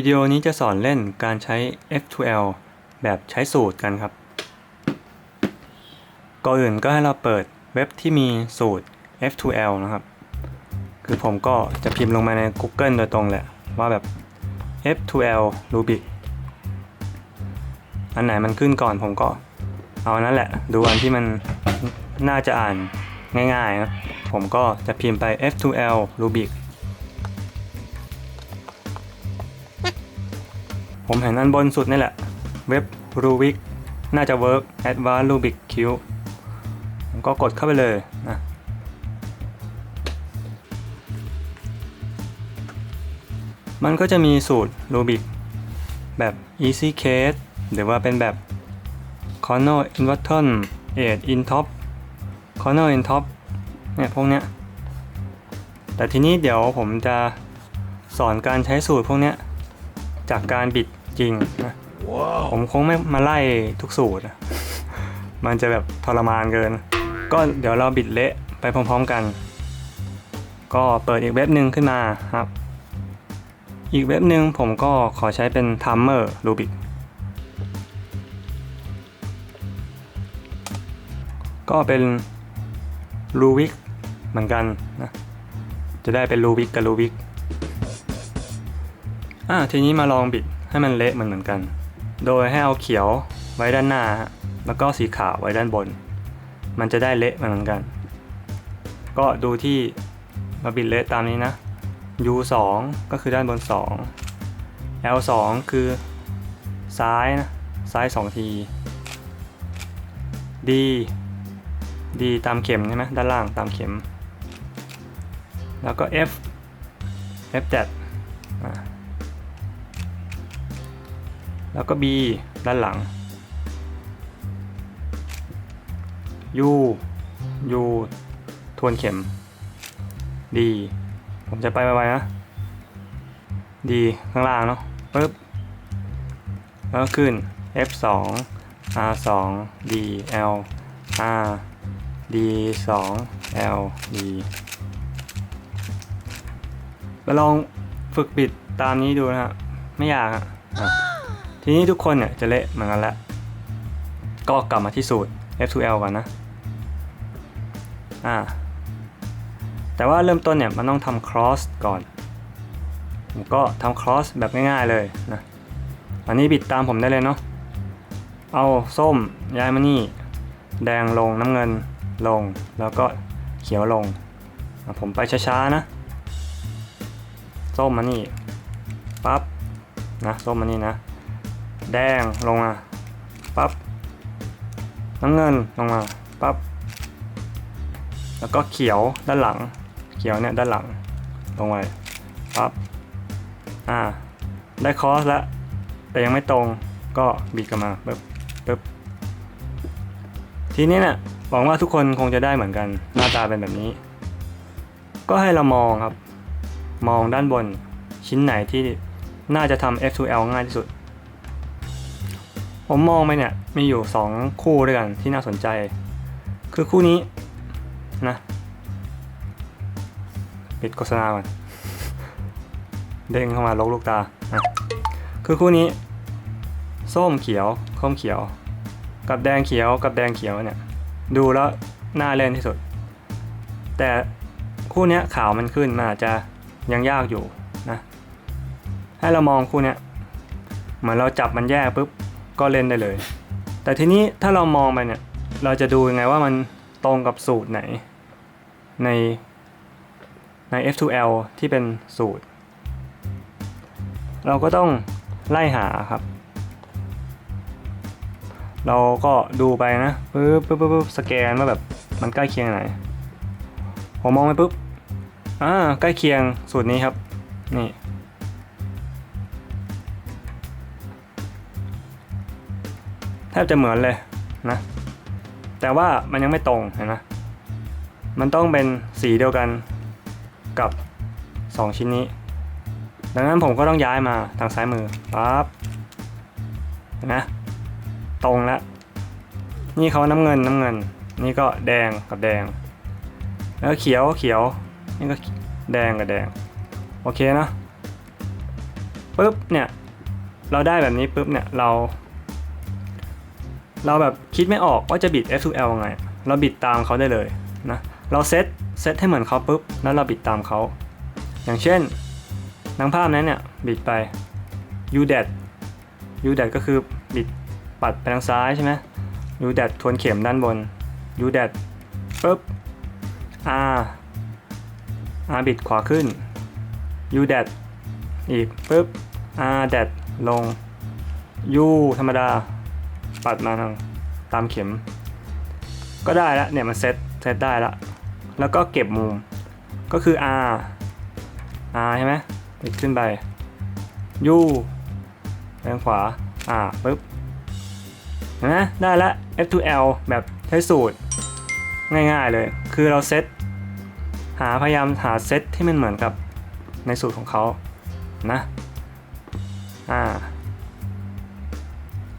วิดีโอนี้จะสอนเล่นการใช้ F2L แบบใช้สูตรกันครับ ก่อนอื่นก็ให้เราเปิดเว็บที่มีสูตร F2L นะครับ คือผมก็จะพิมพ์ลงมาใน Google โดยตรงแหละ ว่าแบบ F2L Rubik อันไหนมันขึ้นก่อนผมก็เอานนั้นแหละ ดูอันที่มันน่าจะอ่านง่ายๆนะ ผมก็จะพิมพ์ไป F2L Rubik ผมเห็นอันบนสุดนี่แหละ เว็บ Rubik น่าจะ Work Advanced Rubik Cube ผมก็กดเข้าไปเลยนะมันก็จะมีสูตร Rubik แบบ Easy Case หรือว่าเป็นแบบ Corner Inverton 8 in top Corner in top เนี่ยพวกเนี้ย แต่ทีนี้เดี๋ยวผมจะสอนการใช้สูตรพวกเนี้ย จากการบิด จริงนะผมคงไม่มาไล่ทุกสูตรอะมันจะแบบทรมานเกิน ก็เดี๋ยวเราบิดเละไปพร้อมๆกัน ก็เปิดอีกเว็บหนึ่งขึ้นมาครับ อีกเว็บหนึ่งผมก็ขอใช้เป็น Timer Rubik ก็เป็น Rubik เหมือนกันนะ จะได้เป็น Rubik กับ Rubik อะทีนี้มาลองบิด ให้มันเละเหมือนเหมือนกัน โดยให้เอาเขียวไว้ด้านหน้า แล้วก็สีขาวไว้ด้านบน มันจะได้เละเหมือนกัน ก็ดูที่มาบิดเละตามนี้นะ U 2 ก็คือด้านบน 2 L 2 คือซ้ายนะ ซ้าย 2 ที D D ตามเข็มใช่ไหมด้านล่างตามเข็ม แล้วก็ F F จัดอ่า แล้วก็ B ด้านหลัง U U ทวนเข็ม D ผมจะไปไวๆนะ D ข้างล่างเนาะปึ๊บแล้วก็ขึ้น F 2 R 2 D L R D 2 L D ไปลองฝึกบิดตามนี้ดูนะฮะ ไม่ยากอะอะ ทีนี้ทุกคนเนี่ยจะเละเหมือนกันแล้วก็กลับมาที่สูตร F2L ก่อนนะ อ่า แต่ว่าเริ่มต้นเนี่ยมันต้องทำ cross ก่อน ผมก็ทำ cross แบบง่ายๆเลยนะ อันนี้บิดตามผมได้เลยเนาะ เอาส้มย้ายมานี่ แดงลงน้ำเงินลง แล้วก็เขียวลง ผมไปช้าๆนะ ส้มมานี่ ปั๊บ นะ ส้มมานี่นะ แดงลงมาปั๊บน้ำเงินลงมาปั๊บแล้วก็เขียวด้านหลัง เขียวเนี่ยด้านหลังลงไปปั๊บอ่าได้คอสแล้วแต่ยังไม่ตรงก็บีบกลับมาปึ๊บปึ๊บทีนี้เนี่ยหวังว่าทุกคนคงจะได้เหมือนกันหน้าตาเป็นแบบนี้ ก็ให้เรามองครับ มองด้านบนชิ้นไหนที่น่าจะทำ F2L ง่ายที่สุด ผมมองไปเนี่ยมีอยู่ 2 คู่ด้วยกันที่น่าสนใจ คือคู่นี้นะปิดโฆษณาก่อนเด้งเข้ามาลกลูกตาอะคือคู่นี้ ส้มเขียวส้มเขียว กับแดงเขียวกับแดงเขียวเนี่ยดูแล้วน่าเล่นที่สุด แต่คู่นี้ขาวมันขึ้นมันอาจจะยังยากอยู่นะให้เรามองคู่นี้เหมือนเราจับมันแยกปุ๊บ ก็เล่นได้เลย แต่ทีนี้ถ้าเรามองไปเนี่ย เราจะดูยังไงว่ามันตรงกับสูตรไหน ในใน F2L ที่เป็นสูตร เราก็ต้องไล่หาครับ เราก็ดูไปนะปึ๊บปึ๊บปึ๊บสแกนว่าแบบมันใกล้เคียงไหน ผมมองไปปุ๊บอ่าใกล้เคียงสูตรนี้ครับ นี่ ทบจะเหมือนเลยนะ แต่ว่ามันยังไม่ตรงเห็นไหมมันต้องเป็นสีเดียวกันกับ 2 ชิ้นนี้ ดังนั้นผมก็ต้องย้ายมาทางซ้ายมือปั๊บนไหมตรงแล้ว นี่เขาน้ำเงินน้ำเงิน นี่ก็แดงกับแดง แล้วเขียวเขียว นี่ก็แดงกับแดง โอเคนะปุ๊บเนี่ย เราได้แบบนี้ปุ๊บเนี่ยเรา เราแบบคิดไม่ออกว่าจะบิด F2L ยังไง เราบิดตามเขาได้เลยนะ เราเซตเซตให้เหมือนเขาปุ๊บ แล้วเราบิดตามเขา อย่างเช่นนังภาพนั้นเนี่ยบิดไป u d a t u d a t ก็คือบิดปัดไปทางซ้ายใช่ไหม u d a t ทวนเข็มด้านบน u d a t ปุ๊บ r r บิดขวาขึ้น u d a t อีกปุ๊บ r d a t ลง u ธรรมดา ปัดมาทางตามเข็ม ก็ได้แล้วเนี่ยมันเซตเซตได้แล้วแล้วก็เก็บมุมก็คือ r r ใช่ไหมบิดขึ้นไป u ไปทางขวาอ่าปุ๊บเห็นไหมได้แล้ว F2L แบบใช้สูตร ง่ายๆเลย คือเราเซตหาพยายามหาเซตที่มันเหมือนกับในสูตรของเขานะอ่า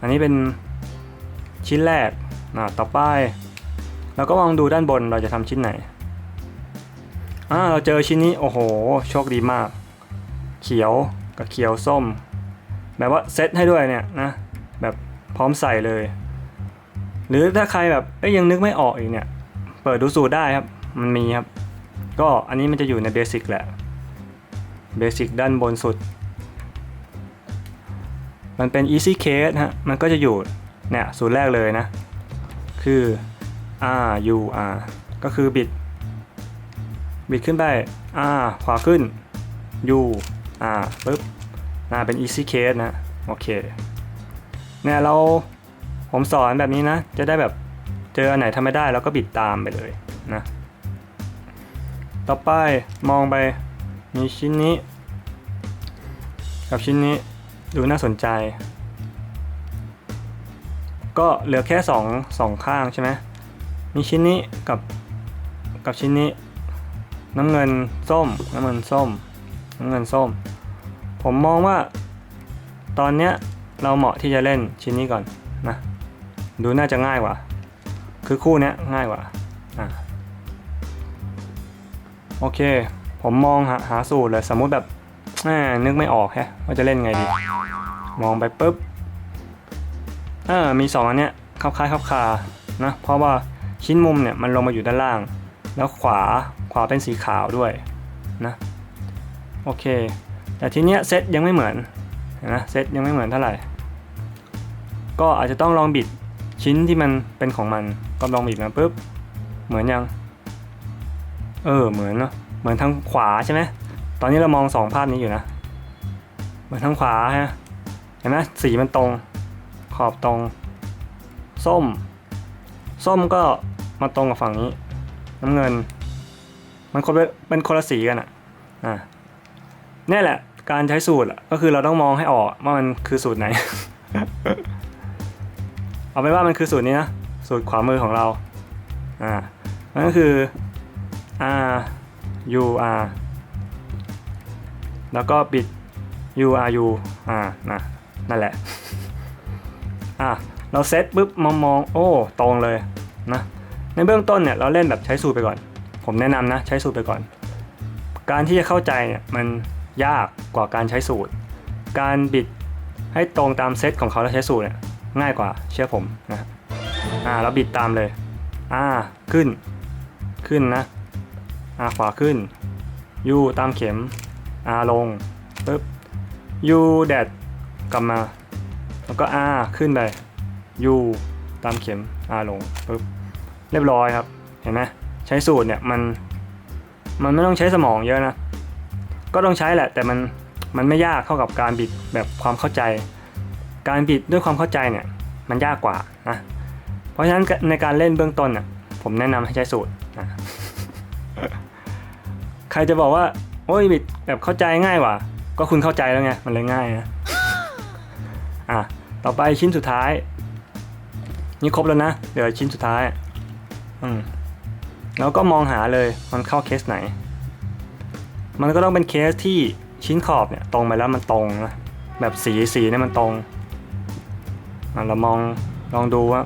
อันนี้เป็น ชิ้นแรกนะต่อไปเราก็มองดูด้านบนเราจะทำชิ้นไหนอ่าเราเจอชิ้นนี้โอ้โห โชคดีมาก เขียวกับเขียวส้ม แบบว่าเซตให้ด้วยเนี่ยนะแบบพร้อมใส่เลย หรือถ้าใครแบบยยังนึกไม่ออกอีกเนี่ย เปิดดูสูตรได้ครับ มันมีครับ ก็อันนี้มันจะอยู่ในเบสิกแหละเบสิกด้านบนสุด มันเป็น easy case ฮะมันก็จะอยู่ เนี่ยสูตรแรกเลยนะ คือ r u r ก็คือบิด บิดขึ้นไป r ขวาขึ้น u r ปึ๊บอ่าเป็น easy case นะ โอเค เนี่ยเราผมสอนแบบนี้นะ จะได้แบบเจออันไหนทำไม่ได้เราก็บิดตามไปเลยนะ ต่อไปมองไปมีชิ้นนี้ กับชิ้นนี้ดูน่าสนใจ ก็เหลือแค่สองสองข้างใช่ไหมมีชิ้นนี้กับกับชิ้นนี้ น้ำเงินส้ม น้ำเงินส้ม น้ำเงินส้ม ผมมองว่าตอนเนี้ยเราเหมาะที่จะเล่นชิ้นนี้ก่อนนะดูน่าจะง่ายกว่า คือคู่เนี้ยง่ายกว่าอะโอเค ผมมองหาหาสูตรเลยสมมุติแบบนึกไม่ออกแฮะว่าจะเล่นไงดี มองไปปุ๊บ เออมีสองอันเนี้ยเข้าคล้ายเข้าคานะเพราะว่าชิ้นมุมเนี่ยมันลงมาอยู่ด้านล่าง แล้วขวาขวาเป็นสีขาวด้วยนะโอเค แต่ทีเนี้ยเซตยังไม่เหมือนนนะเซตยังไม่เหมือนเท่าไหร่ ก็อาจจะต้องลองบิดชิ้นที่มันเป็นของมันก็ลองบิดมาปุ๊บเหมือนยัง เออเหมือนเนาะเหมือนทางขวาใช่ไหมตอนนี้เรามองสองภาพนี้อยู่นะ เหมือนทางขวาฮะเห็นไหมสีมันตรง ขอบตรง ส้ม ส้มก็มาตรงกับฝั่งนี้ น้ำเงิน มันคนเป็นคนละสีกันอะอะนี่แหละ การใช้สูตรก็คือเราต้องมองให้ออกว่ามันคือสูตรไหน เอาเป็นว่ามันคือสูตรนี้นะสูตรขวามือของเราอ่านั่นก็คือ R U R แล้วก็บิด U R U อ่านะนั่นแหละ อะเราเซตปุ๊บมองมองโอ้ตรงเลยนะในเบื้องต้นเนี่ยเราเล่นแบบใช้สูตรไปก่อน ผมแนะนำนะใช้สูตรไปก่อน การที่จะเข้าใจเนี่ยมันยากกว่าการใช้สูตร การบิดให้ตรงตามเซตของเขาแล้วใช้สูตรเนี่ยง่ายกว่าเชื่อผมนะอ่าเราบิดตามเลยอ่าขึ้นขึ้นนะอ่าขวาขึ้น U ตามเข็ม R ลงปึ๊บ U แดดกลับมา แล้วก็ R ขึ้นไป U ตามเข็ม R ลงปึ๊บเรียบร้อยครับ เห็นไหมใช้สูตรเนี่ยมันมันไม่ต้องใช้สมองเยอะนะ ก็ต้องใช้แหละ แต่มันมันไม่ยากเท่ากับการบิดแบบความเข้าใจ การบิดด้วยความเข้าใจเนี่ยมันยากกว่านะเพราะฉะนั้นในการเล่นเบื้องต้นน่ะผมแนะนำให้ใช้สูตรนะใครจะบอกว่าโอ้ยบิดแบบเข้าใจง่ายกว่าก็คุณเข้าใจแล้วไงมันเลยง่ายนะ ต่อไปชิ้นสุดท้าย นี่ครบแล้วนะเดี๋ยวชิ้นสุดท้าย อืมแล้วก็มองหาเลยมันเข้าเคสไหน มันก็ต้องเป็นเคสที่ชิ้นขอบเนี่ยตรงไปแล้วมันตรงนะ แบบสีสีเนี่ยมันตรงอะเรามองลองดูว่า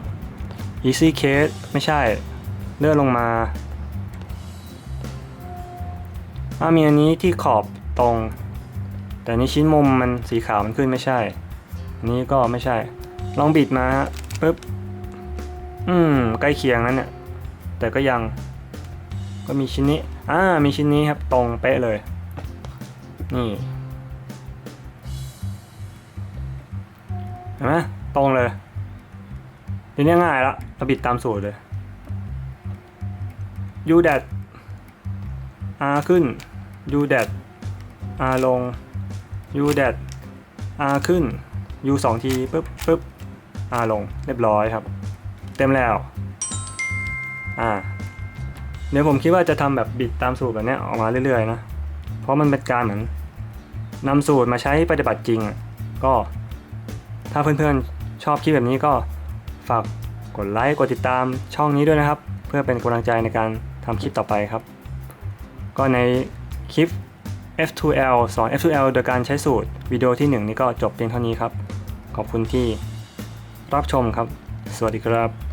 easy case ไม่ใช่ เลื่อนลงมาถ้ามีอันนี้ที่ขอบตรง แต่นี้ชิ้นมุมมันสีขาวมันขึ้นไม่ใช่ นี้ก็ไม่ใช่ ลองบิดมาฮะปึ๊บ อืม ใกล้เคียงนั้นเนี่ย แต่ก็ยัง ก็มีชิ้นนี้ อ่า มีชิ้นนี้ครับ ตรงเป๊ะเลย นี่เห็นไหมตรงเลยทีนี้ง่ายละเราบิดตามสูตรเลย u d a t r ขึ้น u d a t r ลง u d a t r ขึ้น u สองทีปึ๊บปึ๊บ r ลงเรียบร้อยครับ เต็มแล้วอ่าเดี๋ยวผมคิดว่าจะทำแบบบิดตามสูตรแบบนี้ออกมาเรื่อยๆนะเพราะมันเป็นการเหมือนนำสูตรมาใช้ปฏิบัติจริง ก็ถ้าเพื่อนๆชอบคลิปแบบนี้ก็ฝากกดไลค์กดติดตามช่องนี้ด้วยนะครับ เพื่อเป็นกำลังใจในการทำคลิปต่อไปครับ ก็ในคลิป F2L สอน F2L โดยการใช้สูตรวิดีโอที่ 1 นี้ก็จบเพียงเท่านี้ครับ ขอบคุณที่รับชมครับ สวัสดีครับ